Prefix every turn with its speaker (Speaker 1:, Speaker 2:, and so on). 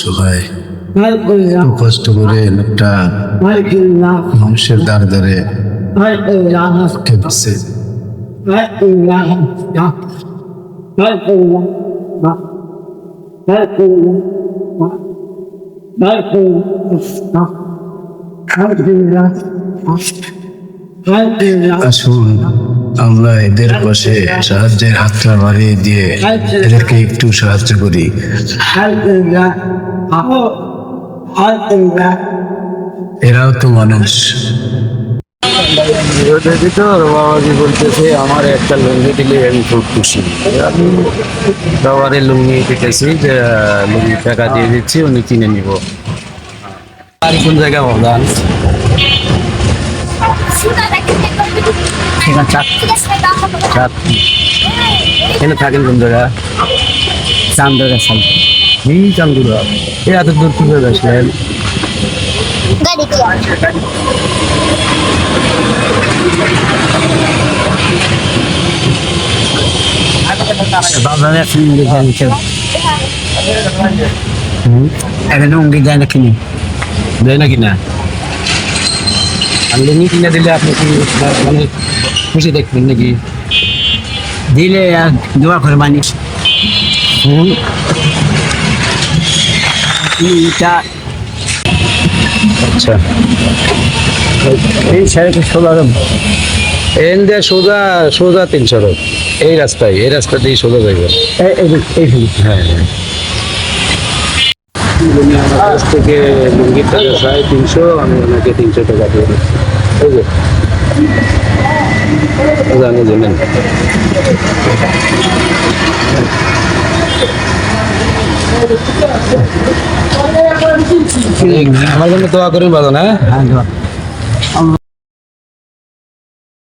Speaker 1: সবাই খুব কষ্ট করে একটা মানুষের দ্বার দ্বারে কেঁপছে আসুন আমরা এদের পাশে সাহায্যের হাতটা বাড়িয়ে দিয়ে এদেরকে একটু সাহায্য করি। এরাও তো মানুষ। বলতেছে আমার একটা লুঙ্গি দিলে আমি খুব খুশি লুঙ্গি দিতেছি যে লুঙ্গি টাকা দিয়ে দিচ্ছি উনি কিনে কোন চাঁদ এখানে থাকেন কোন জায়গা চান্দরা সাল এই চান্দুরা এই এত দূর কিভাবে আসলেন বাজারে এখন লুঙ্গি দেয় না কেউ এখানে লুঙ্গি দেয় না কিনে দেয় না কিনা আর লুঙ্গি কিনে দিলে আপনি কি মানে খুশি দেখবেন নাকি?
Speaker 2: দিলে দোয়া করে মানি
Speaker 1: হুম। আচ্ছা। এই সোজা এন দিয়ে সোজা সোজা তিন সড়ক এই রাস্তায় এই রাস্তা দিয়ে সোজা যাইবে। হ্যাঁ হ্যাঁ। কাছ থেকে লুঙ্গির টাকা সাড়ে তিনশো আমি ওনাকে তিনশো টাকা দিয়ে দিচ্ছি। জানি জানেন আমার জন্য দোয়া করেন বাদন হ্যাঁ?
Speaker 2: হ্যাঁ দোয়া